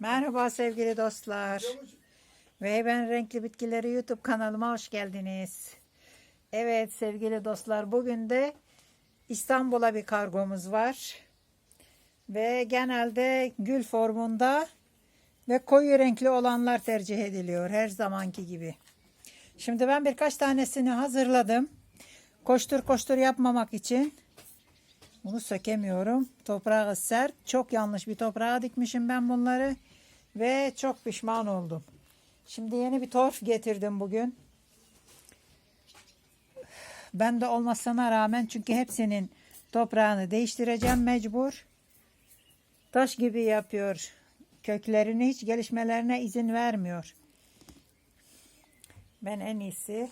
Merhaba sevgili dostlar. Ve ben Renkli Bitkileri YouTube kanalıma hoş geldiniz. Evet sevgili dostlar bugün de İstanbul'a bir kargomuz var. Ve genelde gül formunda ve koyu renkli olanlar tercih ediliyor her zamanki gibi. Şimdi ben birkaç tanesini hazırladım. Koştur koştur yapmamak için. Bunu sökemiyorum. Toprağı sert. Çok yanlış bir toprağa dikmişim ben bunları. Ve çok pişman oldum. Şimdi yeni bir torf getirdim bugün. Ben de olmasına rağmen çünkü hepsinin toprağını değiştireceğim mecbur. Taş gibi yapıyor. Köklerini hiç gelişmelerine izin vermiyor. Ben en iyisi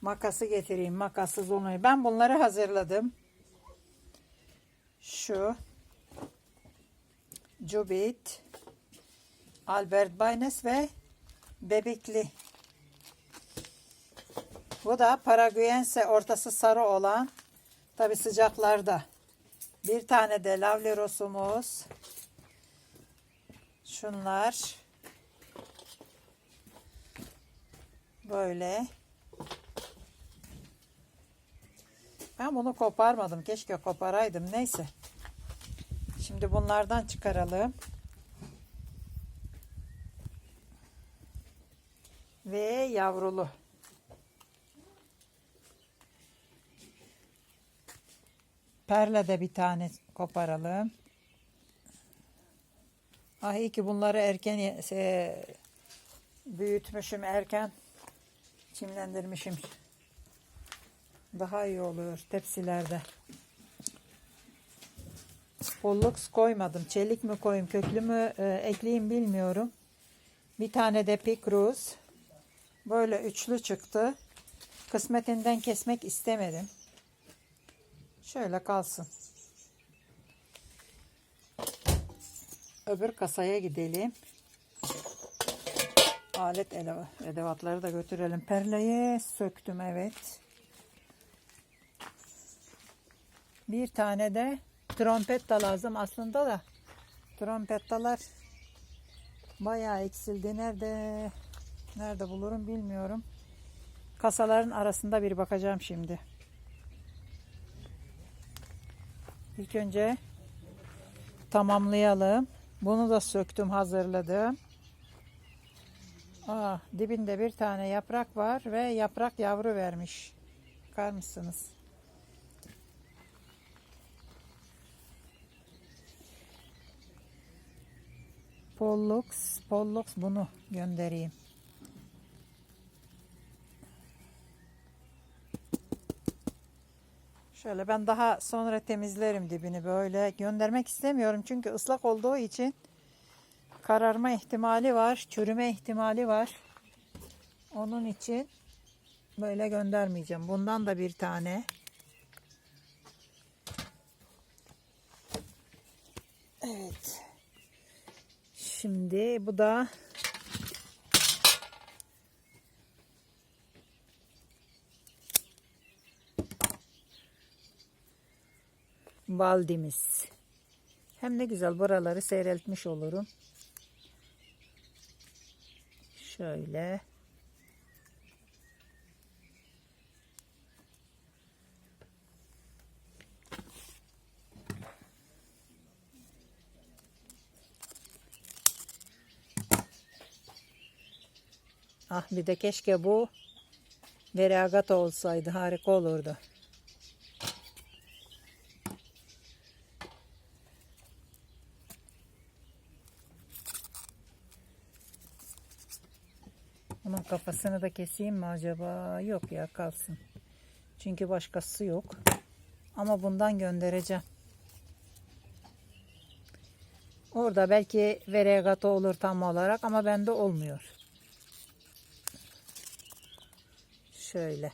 makası getireyim. Makassız olmayı. Ben bunları hazırladım. Şu Cubit Albert Baynes ve Bebekli. Bu da Paraguayense ortası sarı olan tabi sıcaklarda. Bir tane de lavlerosumuz. Şunlar. Böyle. Ben bunu koparmadım. Keşke koparaydım. Neyse. Şimdi bunlardan çıkaralım. Ve yavrulu. Perle de bir tane koparalım. Ah iyi ki bunları erken büyütmüşüm erken çimlendirmişim. Daha iyi oluyor tepsilerde. Pollux koymadım. Çelik mi koyayım, köklü mü e, ekleyeyim bilmiyorum. Bir tane de pikruz. Böyle üçlü çıktı. Kısmetinden kesmek istemedim. Şöyle kalsın. Öbür kasaya gidelim. Alet edevatları da götürelim. Perleyi söktüm evet. Bir tane de trompet da lazım aslında da. Trompettalar bayağı eksildi. Nerede nerede bulurum bilmiyorum. Kasaların arasında bir bakacağım şimdi. İlk önce tamamlayalım. Bunu da söktüm, hazırladım. Aa, dibinde bir tane yaprak var ve yaprak yavru vermiş. Bakar mısınız? Pollux, Pollux bunu göndereyim. Şöyle ben daha sonra temizlerim dibini böyle göndermek istemiyorum çünkü ıslak olduğu için kararma ihtimali var, çürüme ihtimali var. Onun için böyle göndermeyeceğim. Bundan da bir tane. Evet. Şimdi bu da Valdimiz. Hem ne güzel buraları seyreltmiş olurum. Şöyle. Bir de keşke bu veragat olsaydı harika olurdu. Bunun kafasını da keseyim mi acaba? Yok ya kalsın. Çünkü başkası yok. Ama bundan göndereceğim. Orada belki veregato olur tam olarak ama bende olmuyor. Şöyle.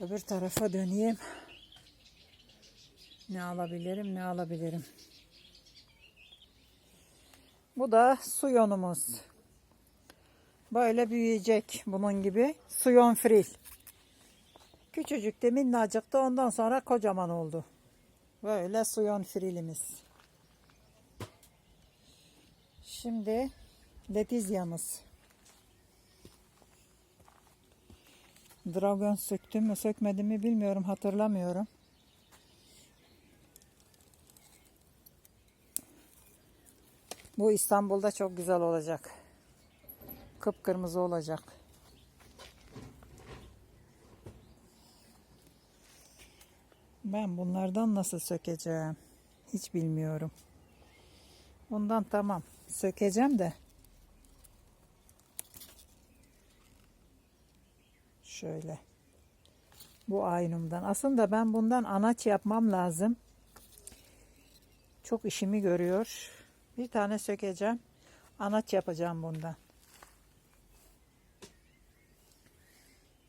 Öbür tarafa döneyim. Ne alabilirim, ne alabilirim. Bu da suyonumuz. Böyle büyüyecek bunun gibi. Suyon fril. Küçücük de minnacıktı ondan sonra kocaman oldu. Böyle suyon frilimiz. Şimdi letizyamız. Dragon söktüm mü sökmedim mi bilmiyorum hatırlamıyorum. Bu İstanbul'da çok güzel olacak. Kıpkırmızı olacak. Ben bunlardan nasıl sökeceğim? Hiç bilmiyorum. Bundan tamam. Sökeceğim de. Şöyle. Bu aynumdan. Aslında ben bundan anaç yapmam lazım. Çok işimi görüyor. Bir tane sökeceğim. Anaç yapacağım bundan.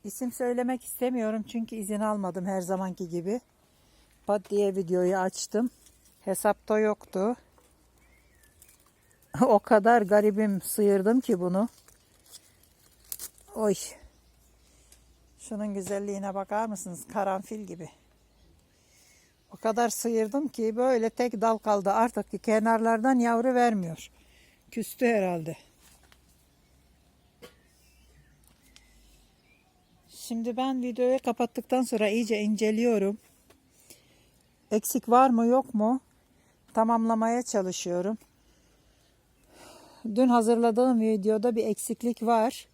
İsim söylemek istemiyorum çünkü izin almadım her zamanki gibi. Pat diye videoyu açtım. Hesapta yoktu. o kadar garibim sıyırdım ki bunu. Oy. Şunun güzelliğine bakar mısınız? Karanfil gibi. O kadar sıyırdım ki böyle tek dal kaldı. Artık kenarlardan yavru vermiyor. Küstü herhalde. Şimdi ben videoyu kapattıktan sonra iyice inceliyorum. Eksik var mı yok mu? Tamamlamaya çalışıyorum. Dün hazırladığım videoda bir eksiklik var.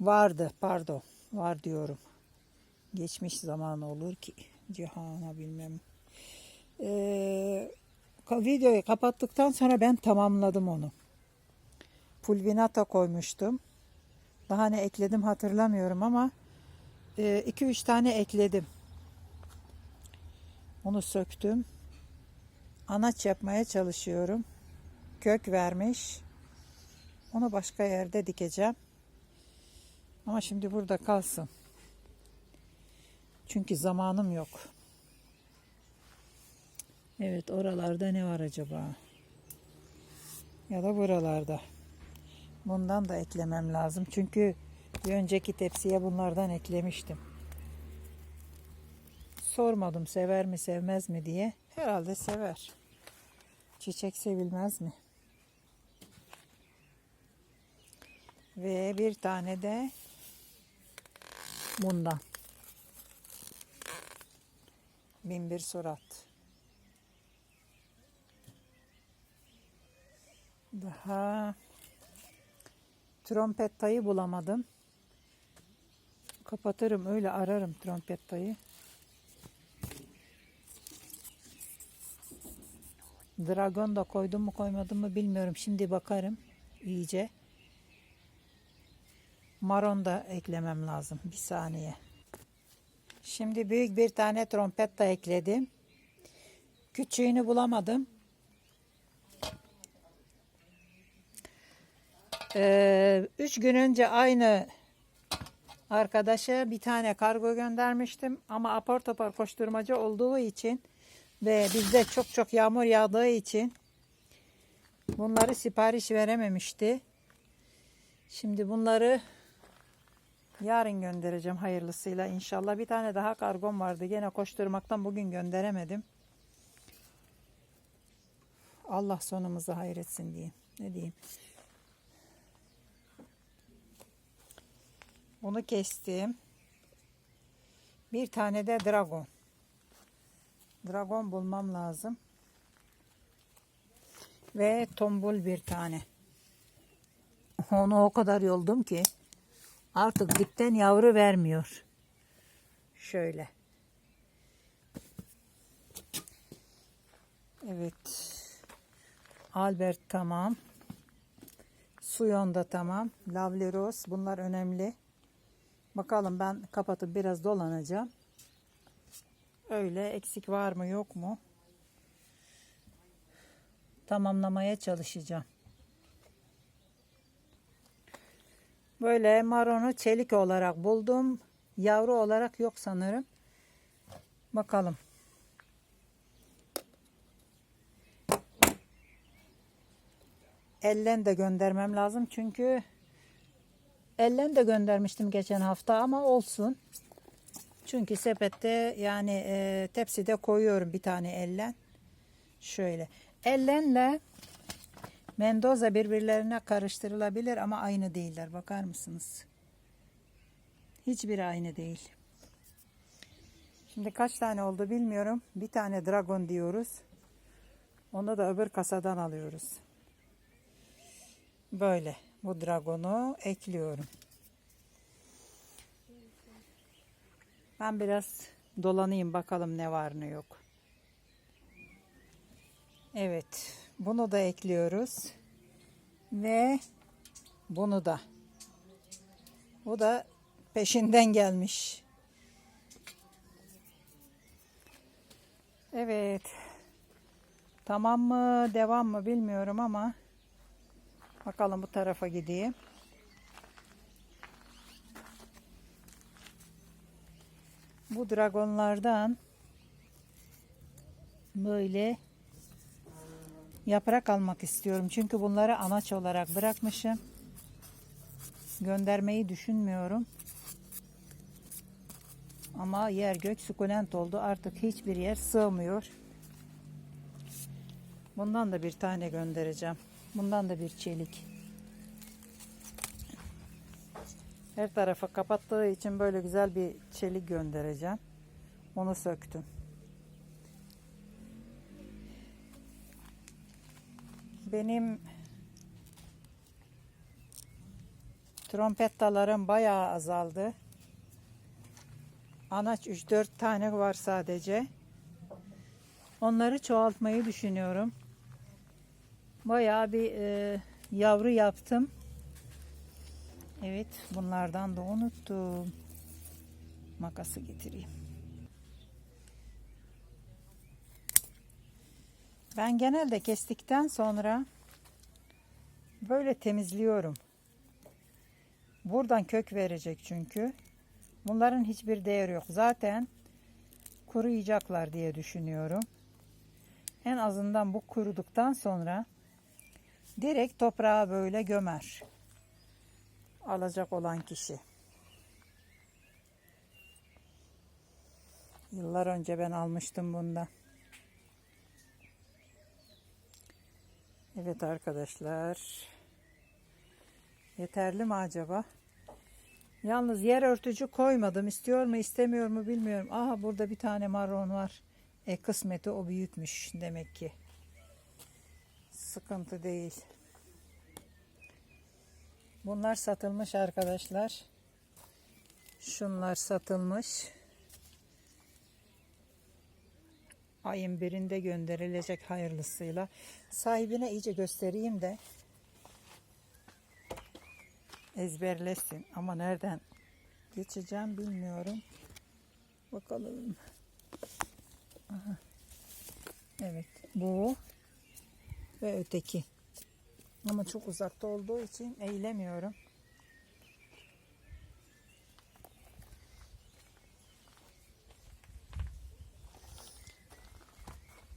Vardı pardon. Var diyorum. Geçmiş zaman olur ki. Cihana bilmem. Ee, videoyu kapattıktan sonra ben tamamladım onu. Pulvinata koymuştum. Daha ne ekledim hatırlamıyorum ama 2-3 e, tane ekledim. Onu söktüm. Anaç yapmaya çalışıyorum. Kök vermiş. Onu başka yerde dikeceğim. Ama şimdi burada kalsın. Çünkü zamanım yok. Evet oralarda ne var acaba? Ya da buralarda. Bundan da eklemem lazım. Çünkü bir önceki tepsiye bunlardan eklemiştim. Sormadım sever mi sevmez mi diye. Herhalde sever. Çiçek sevilmez mi? Ve bir tane de bundan. Bin bir surat. Daha trompettayı bulamadım. Kapatırım öyle ararım trompettayı. Dragon da koydum mu koymadım mı bilmiyorum. Şimdi bakarım iyice. Maron da eklemem lazım. Bir saniye. Şimdi büyük bir tane trompet da ekledim. Küçüğünü bulamadım. Ee, üç gün önce aynı arkadaşa bir tane kargo göndermiştim. Ama apar topar koşturmacı olduğu için ve bizde çok çok yağmur yağdığı için bunları sipariş verememişti. Şimdi bunları yarın göndereceğim hayırlısıyla inşallah. Bir tane daha kargom vardı. Gene koşturmaktan bugün gönderemedim. Allah sonumuzu hayretsin diyeyim. Ne diyeyim? Bunu kestim. Bir tane de dragon. Dragon bulmam lazım. Ve tombul bir tane. Onu o kadar yoldum ki artık dipten yavru vermiyor. Şöyle. Evet. Albert tamam. Suyon da tamam. Lovely Rose bunlar önemli. Bakalım ben kapatıp biraz dolanacağım. Öyle eksik var mı yok mu? Tamamlamaya çalışacağım. Böyle maronu çelik olarak buldum. Yavru olarak yok sanırım. Bakalım. Ellen de göndermem lazım. Çünkü ellen de göndermiştim geçen hafta ama olsun. Çünkü sepette yani e, tepside koyuyorum bir tane ellen. Şöyle. Ellenle Mendoza birbirlerine karıştırılabilir ama aynı değiller. Bakar mısınız? Hiçbir aynı değil. Şimdi kaç tane oldu bilmiyorum. Bir tane dragon diyoruz. Onu da öbür kasadan alıyoruz. Böyle. Bu dragonu ekliyorum. Ben biraz dolanayım bakalım ne var ne yok. Evet. Bunu da ekliyoruz. Ve bunu da. Bu da peşinden gelmiş. Evet. Tamam mı, devam mı bilmiyorum ama bakalım bu tarafa gideyim. Bu dragonlardan böyle yaprak almak istiyorum. Çünkü bunları anaç olarak bırakmışım. Göndermeyi düşünmüyorum. Ama yer gök sukulent oldu. Artık hiçbir yer sığmıyor. Bundan da bir tane göndereceğim. Bundan da bir çelik. Her tarafa kapattığı için böyle güzel bir çelik göndereceğim. Onu söktüm. Benim trompettalarım bayağı azaldı. Anaç 3-4 tane var sadece. Onları çoğaltmayı düşünüyorum. Bayağı bir e, yavru yaptım. Evet, bunlardan da unuttum. Makası getireyim. Ben genelde kestikten sonra böyle temizliyorum. Buradan kök verecek çünkü. Bunların hiçbir değeri yok. Zaten kuruyacaklar diye düşünüyorum. En azından bu kuruduktan sonra direkt toprağa böyle gömer. Alacak olan kişi. Yıllar önce ben almıştım bunda. Evet arkadaşlar. Yeterli mi acaba? Yalnız yer örtücü koymadım. İstiyor mu istemiyor mu bilmiyorum. Aha burada bir tane marron var. E kısmeti o büyükmüş demek ki. Sıkıntı değil. Bunlar satılmış arkadaşlar. Şunlar satılmış. Ayın birinde gönderilecek hayırlısıyla. Sahibine iyice göstereyim de ezberlesin. Ama nereden geçeceğim bilmiyorum. Bakalım. Aha. Evet bu ve öteki. Ama çok uzakta olduğu için eğilemiyorum.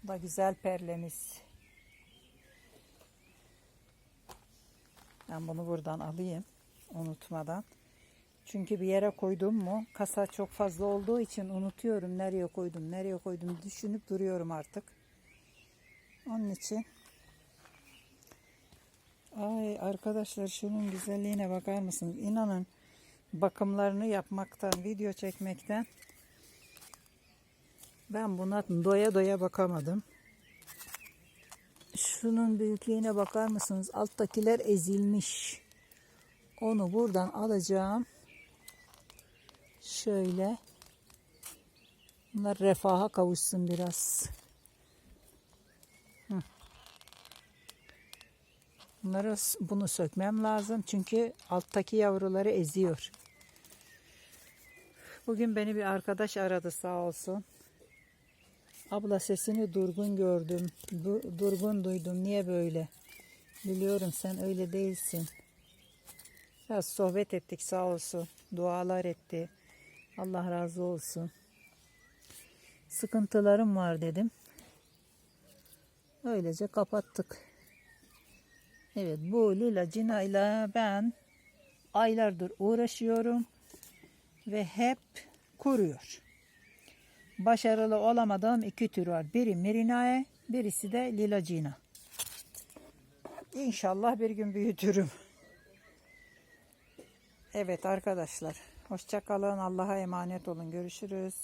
Da güzel perlemiz. Ben bunu buradan alayım unutmadan. Çünkü bir yere koydum mu kasa çok fazla olduğu için unutuyorum nereye koydum nereye koydum düşünüp duruyorum artık. Onun için ay arkadaşlar şunun güzelliğine bakar mısınız? İnanın bakımlarını yapmaktan video çekmekten ben buna doya doya bakamadım. Şunun büyüklüğüne bakar mısınız? Alttakiler ezilmiş. Onu buradan alacağım. Şöyle. Bunlar refaha kavuşsun biraz. Bunları bunu sökmem lazım. Çünkü alttaki yavruları eziyor. Bugün beni bir arkadaş aradı sağ olsun. Abla sesini durgun gördüm. Du durgun duydum. Niye böyle? Biliyorum sen öyle değilsin. Biraz sohbet ettik sağ olsun. Dualar etti. Allah razı olsun. Sıkıntılarım var dedim. Öylece kapattık. Evet bu lila cinayla ben aylardır uğraşıyorum ve hep kuruyor. Başarılı olamadığım iki tür var. Biri Merinae, birisi de Lilacina. İnşallah bir gün büyütürüm. Evet arkadaşlar. Hoşça kalın. Allah'a emanet olun. Görüşürüz.